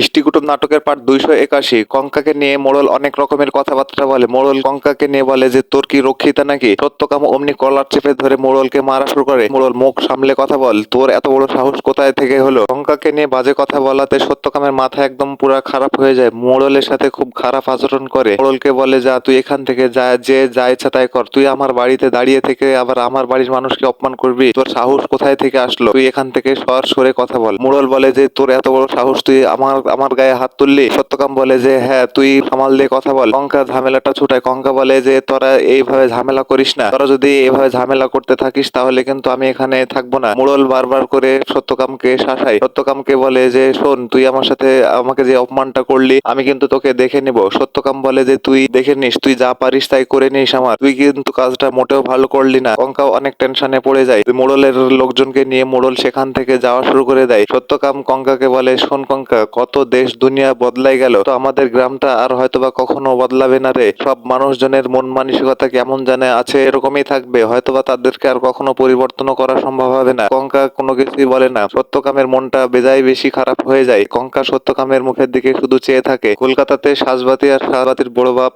ইষ্টিকুটুম নাটকের পার্ট দুইশো একাশি। কঙ্কাকে নিয়ে মোড়ল অনেক রকমের কথাবার্তা বলে। মোড়ল কঙ্কাকে নিয়ে বলে যে, তোর কি রক্ষিতা নাকি? সত্যকাম অমনি কলার চেপে ধরে মোড়লকে মারা শুরু করে। মোড়ল মুখ সামলে কথা বল, তোর এত বড় সাহস কোথায় থেকে হলো? কঙ্কাকে নিয়ে বাজে কথা বলাতে সত্যকামের মাথা একদম পুরা খারাপ হয়ে যায়। মোড়লের সাথে খুব খারাপ আচরণ করে। মোড়লকে বলে, যা, তুই এখান থেকে যা, যে যা ইচ্ছা তাই কর। তুই আমার বাড়িতে দাঁড়িয়ে থেকে আবার আমার বাড়ির মানুষকে অপমান করবি। তোর সাহস কোথায় থেকে আসলো? তুই এখান থেকে সর সরে কথা বল। মোড়ল বলে যে, তোর এত বড় সাহস, তুই আমার আমার গায়ে হাত তুললি? সত্যকাম বলে যে হ্যাঁ তুই সামাল দিয়ে কথা বল। কঙ্কা ঝামেলাটা ছুটায়। কঙ্কা বলে যে, তোরা এইভাবে ঝামেলা করিস না। তোরা যদি এইভাবে ঝামেলা করতে থাকিস, তাহলে কিন্তু আমি এখানে থাকব না। মোড়ল বারবার করে সত্যকামকে শাসাই সত্যকামকে বলে যে, শোন, তুই আমার সাথে আমাকে যে অপমানটা করলি, আমি কিন্তু তোকে দেখে নিব। সত্যকাম বলে যে, তুই দেখে নিস, তুই যা পারিস তাই করে নিস আমার। তুই কিন্তু কাজটা মোটেও ভালো করলি না। কঙ্কাও অনেক টেনশনে পড়ে যায়। মোড়লের লোকজনকে নিয়ে মোড়ল সেখান থেকে যাওয়া শুরু করে দেয়। সত্যকাম কঙ্কাকে বলে, শোন কঙ্কা, কত দেশ দুনিয়া বদলাই গেল, তো আমাদের গ্রামটা আর হয়তোবা কখনো বদলাবে না রে। সব মানুষজনের মন মানসিকতা কেমন জানে আছে, এরকমই থাকবে। হয়তোবা তাদেরকে আর কখনো পরিবর্তন করা সম্ভব হবে না। কঙ্কা কোনো কিছুই বলে না। সত্যকামের মনটা বেজায় বেশি খারাপ হয়ে যায়। কঙ্কা সত্যকামের মুখের দিকে শুধু চেয়ে থাকে। কলকাতাতে সাজবাতি আর সাজবাতির বড় বাপ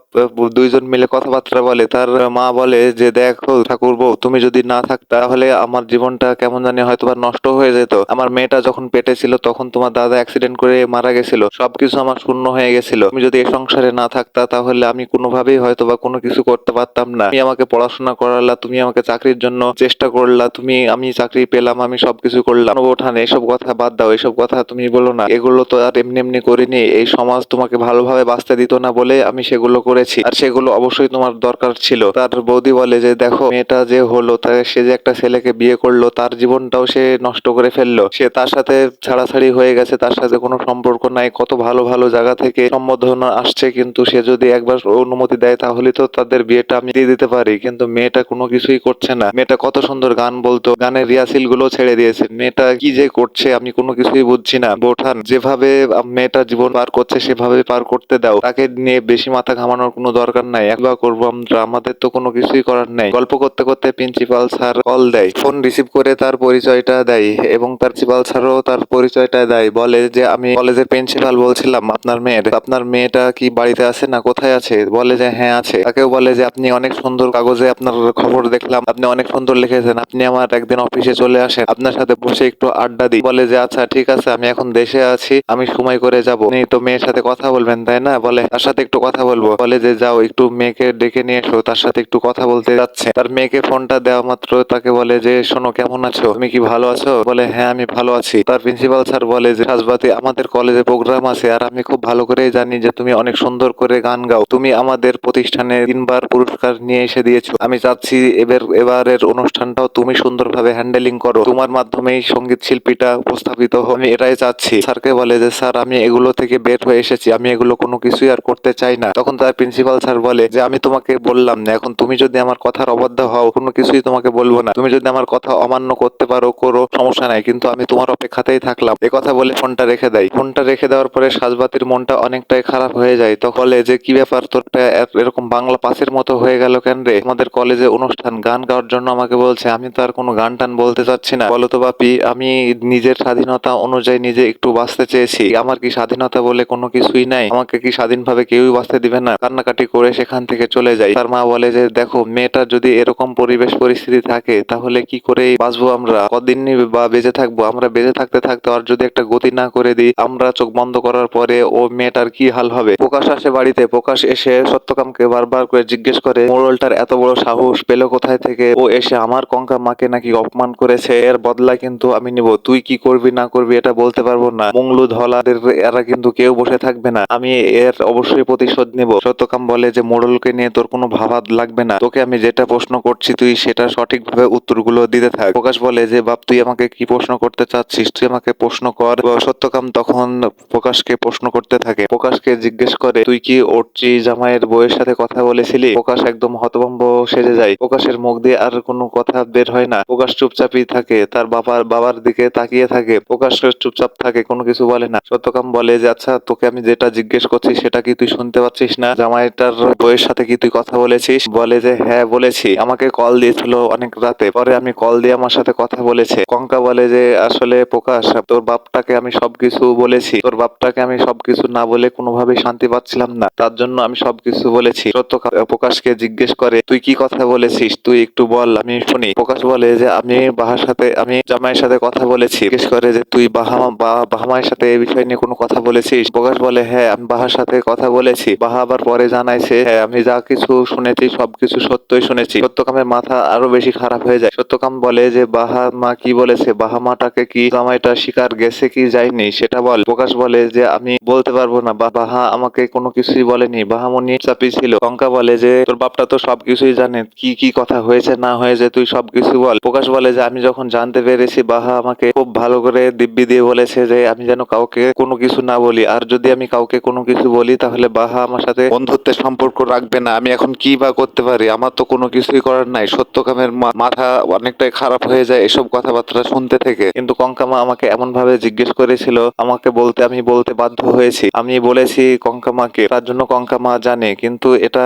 দুইজন মিলে কথাবার্তা বলে। তার মা বলে যে, দেখো ঠাকুর বউ, তুমি যদি না থাকতা, তাহলে আমার জীবনটা কেমন জানি হয়তোবা নষ্ট হয়ে যেত। আমার মেয়েটা যখন পেটে ছিল, তখন তোমার দাদা অ্যাক্সিডেন্ট করে মারা গেছিল, সবকিছু আমার শূন্য হয়ে গেছিল। তুমি যদি এই সংসারে না থাকতা, তাহলে আমি কোনোভাবেই হয়তো বা কোনো কিছু করতে পারতাম না। তুমি আমাকে পড়াশোনা করালা, তুমি আমাকে চাকরির জন্য চেষ্টা করলা, তুমি, আমি চাকরি পেলাম, আমি সবকিছু করলাম। ওঠান এসব কথা বাদ দাও, এসব কথা তুমি বলো না। এগুলো তো আর এমনি এমনি করিনি। এই সমাজ তোমাকে ভালোভাবে বাঁচতে দিত না বলে আমি সেগুলো করেছি। আর সেগুলো অবশ্যই তোমার দরকার ছিল। তার বৌদি বলে যে, দেখো, মেয়েটা যে হলো, তা সে যে একটা ছেলেকে বিয়ে করল, তার জীবনটাও সে নষ্ট করে ফেলল। সে তার সাথে ছাড়াছাড়ি হয়ে গেছে, তার সাথে কোনো সম্পর্ক নাই, কত ভালো ভালো জায়গা থেকে সম্বোধনা আসছে, কিন্তু সে যদি একবার অনুমতি দেয় তাহলে তো তাদের বিয়েটা আমি দিয়ে দিতে পারি, কিন্তু মেয়েটা কোনো কিছুই করছে না। মেয়েটা কত সুন্দর গান বলতো, গানের রিহার্সিলগুলো ছেড়ে দিয়েছে, মেয়েটা কি যে করছে আমি কোনো কিছুই বুঝছি না। বোঠান, যেভাবে মেয়েটা জীবন পার করছে, সেভাবে পার করতে দাও। তাকে নিয়ে বেশি মাথা ঘামানোর কোনো দরকার নাই, একবার করব আমরা, আমাদের তো কোনো কিছুই করার নাই। গল্প করতে করতে প্রিন্সিপাল স্যার কল দেয় ফোন রিসিভ করে তার পরিচয়টা দেয় এবং তার প্রিন্সিপাল স্যারও তার পরিচয়টা দেয়, বলে যে আমি কলেজের প্রিন্সিপাল বলছিলাম, আপনার মেয়ের, আপনার মেয়েটা কি বাড়িতে আছে না কোথায় আছে? বলে যে হ্যাঁ আছে। তাকেও বলে যে, আপনি অনেক সুন্দর কাগজে আপনার খবর দেখলাম, আপনি অনেক সুন্দর লিখেছেন, আপনি আমার একদিন অফিসে চলে আসেন, আপনার সাথে বসে একটু আড্ডা দিই। বলে যে আচ্ছা ঠিক আছে, আমি এখন দেশে আছি, আমি সময় করে যাব। আপনি তো মেয়ের সাথে কথা বলবেন, তাই না? বলে, তার সাথে একটু কথা বলব। বলে যে, যাও, একটু মেয়েকে ডেকে নিয়ে এসো, তার সাথে একটু কথা বলতে যাচ্ছে। তার মেয়েকে ফোনটা দেওয়া মাত্র, তাকে বলে যে, শোনো, কেমন আছো? তুমি কি ভালো আছো? বলে হ্যাঁ আমি ভালো আছি। তার প্রিন্সিপাল স্যার বলে যে, সাজবাতি, আমাদের কলেজে প্রোগ্রাম আছে, আর আমি খুব ভালো করেই জানি যে তুমি অনেক সুন্দর করে গান গাও। তুমি আমাদের প্রতিষ্ঠানে তিনবার পুরস্কার নিয়ে এসে দিয়েছ। আমি চাচ্ছি এবার, এবারের অনুষ্ঠানটাও তুমি সুন্দরভাবে হ্যান্ডেলিং করো। তোমার মাধ্যমেই সংগীত শিল্পীটা উপস্থাপিত হোক আমি এটাই চাচ্ছি। স্যারকে বলে যে, স্যার, আমি এগুলো থেকে বের হয়ে এসেছি। আমি এগুলো কোনো কিছুই আর করতে চাই না। তখন তার প্রিন্সিপাল স্যার বলে যে, আমি তোমাকে বললাম না। এখন তুমি যদি আমার কথার অবাধ্য হও, কোনো কিছুই তোমাকে বলব না। তুমি যদি আমার কথা অমান্য করতে পারো করো সমস্যা নাই। কিন্তু আমি তোমার অপেক্ষাতেই থাকলাম। এ কথা বলে ফোনটা রেখে দেয়। ফোনটা রেখে দেওয়ার পরে সাজবাতির মনটা অনেকটাই খারাপ হয়ে যায়। তো বলে যে, কি ব্যাপার, তোরটা এরকম বাংলা পাসের মতো হয়ে গেল কেন রে? আমাদের কলেজে অনুষ্ঠান, গান গাওয়ার জন্য আমাকে বলছে, আমি তো আর কোনো গান টান বলতে চাচ্ছি না। বলো তো বাপি, আমি নিজের স্বাধীনতা অনুযায়ী নিজে একটু বাঁচতে চেয়েছি। আমার কি স্বাধীনতা বলে কোনো কিছুই নাই? আমাকে কি স্বাধীনভাবে কেউই বাঁচতে দিবে না? কান্নাকাটি করে সেখান থেকে চলে যাই তার মা বলে যে, দেখো মেয়েটার যদি এরকম পরিবেশ পরিস্থিতি থাকে, তাহলে কি করে বাঁচবো আমরা? কদিন বা বেঁচে থাকব? আমরা বেঁচে থাকতে থাকতে আর যদি একটা গতি না করে দিই, আমরা চোখ বন্ধ করার পরে ও মেয়েটার কি হাল হবে? প্রকাশ আসে বাড়িতে। প্রকাশ এসে সত্যকামকে বারবার করে জিজ্ঞেস করে মোড়লটার এত বড় সাহস পেল কোথায় থেকে? ও এসে আমার কঙ্কা মাকে নাকি অপমান করেছে? এর বদলা কিন্তু আমি নিব। তুই কি করবি, না করবি এটা বলতে পারব না। মংলু ধলাদের এরা কিন্তু কেউ বসে থাকবে না। আমি এর অবশ্যই প্রতিশোধ নিব। সত্যকাম বলে যে মোড়লকে নিয়ে তোর কোনো ভাবা লাগবে না। তোকে আমি যেটা প্রশ্ন করছি, তুই সেটা সঠিকভাবে উত্তরগুলো দিতে থাক। প্রকাশ বলে যে, বাপ, তুই আমাকে কি প্রশ্ন করতে চাচ্ছিস? তুই আমাকে প্রশ্ন কর। সত্যকাম তখন প্রকাশকে প্রশ্ন করতে থাকে। প্রকাশকে জিজ্ঞেস করে, তুই কি ওরচি জামাইয়ের বউয়ের সাথে কথা বলেছিলি? প্রকাশ একদম হতভম্ব সেজে যায়। প্রকাশের মুখ দিয়ে আর কোনো কথা বের হয় না। প্রকাশ চুপচাপই থাকে, তার বাবার বাবার দিকে তাকিয়ে থাকে। প্রকাশ চুপচাপ থাকে, কোনো কিছু বলে না। সত্যকাম বলে যে আচ্ছা তোকে আমি যেটা জিজ্ঞেস করছি, সেটা কি তুই শুনতে পাচ্ছিস না? জামাইটার বউয়ের সাথে কি তুই কথা বলেছিস? বলে যে হ্যাঁ বলেছি। আমাকে কল দিয়েছিল অনেক রাতে। পরে আমি কল দিয়ে আমার সাথে কথা বলেছে। কঙ্কা বলে যে, আসলে প্রকাশ, তোর বাপটাকে আমি সবকিছু বলেছি। বলেছি, তোর বাপটাকে আমি সবকিছু না বলে কোনোভাবেই শান্তি পাচ্ছিলাম না। তার জন্য আমি সবকিছু বলেছি। সত্য প্রকাশকে জিজ্ঞেস করে, তুই কি কথা বলেছিস? তুই একটু বল, আমি শুনি। প্রকাশ বলে যে, আমি বাহার সাথে, আমি জামাইয়ের সাথে কথা বলেছি। জিজ্ঞেস করে যে, তুই বাহামা, বা, বাহামায়ের সাথে এই বিষয় নিয়ে কোনো কথা বলেছিস? প্রকাশ বলে হ্যাঁ আমি বাহার সাথে কথা বলেছি। বাহা আবার পরে জানাইছে হ্যাঁ আমি যা কিছু শুনেছি, সবকিছু সত্যই শুনেছি। সত্যকামের মাথা আরও বেশি খারাপ হয়ে যায়। সত্যকাম বলে যে বাহা মা কি বলেছে? বাহা মাটাকে কি জামাইটা শিকার গেছে কি যায়নি? সেটা বল। প্রকাশ বলে যে, আমি বলতে পারব না। বা, বাহা আমাকে কোনো কিছুই বলেনি। বাহামনি চাপি ছিল কঙ্কা বলে যে, তোর বাপটা তো সবকিছুই জানে। কি কি কথা হয়েছে, না হয়েছে, তুই সবকিছু বল। প্রকাশ বলে যে, আমি যখন জানতে পেরেছি, বাহা আমাকে খুব ভালো করে দিব্যি দিয়ে বলেছে যে, আমি যেন কাউকে কোনো কিছু না বলি। আর যদি আমি কাউকে কোনো কিছু বলি, তাহলে বাহা আমার সাথে বন্ধুত্বের সম্পর্ক রাখবে না। আমি এখন কি বা করতে পারি? আমার তো কোনো কিছুই করার নাই। সত্যকামের মাথা অনেকটাই খারাপ হয়ে যায় এসব কথাবার্তা শুনতে থেকে। কিন্তু কঙ্কামা আমাকে এমন ভাবে জিজ্ঞেস করেছিল, আমাকে বলতে আমি বলতে বাধ্য হয়েছি। আমি বলেছি কঙ্কামাকে তার জন্য কঙ্কামা জানে, কিন্তু এটা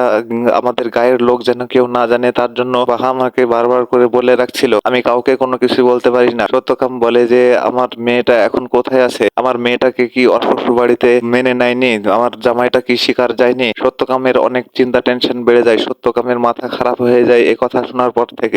আমাদের গায়ের লোক যেন কেউ না জানে, তার জন্য বাহা আমাকে বারবার করে বলে রাখছিল। আমি কাউকে কোনো কিছু বলতে পারি না। সত্যকাম বলে যে, আমার মেয়েটা এখন কোথায় আছে? আমার মেয়েটাকে কি ওর বাড়িতে মেনে নেয়নি? আমার জামাইটা কি শিকার যায়নি? সত্যকামের অনেক চিন্তা, টেনশন বেড়ে যায়। সত্যকামের মাথা খারাপ হয়ে যায় এ কথা শোনার পর থেকে।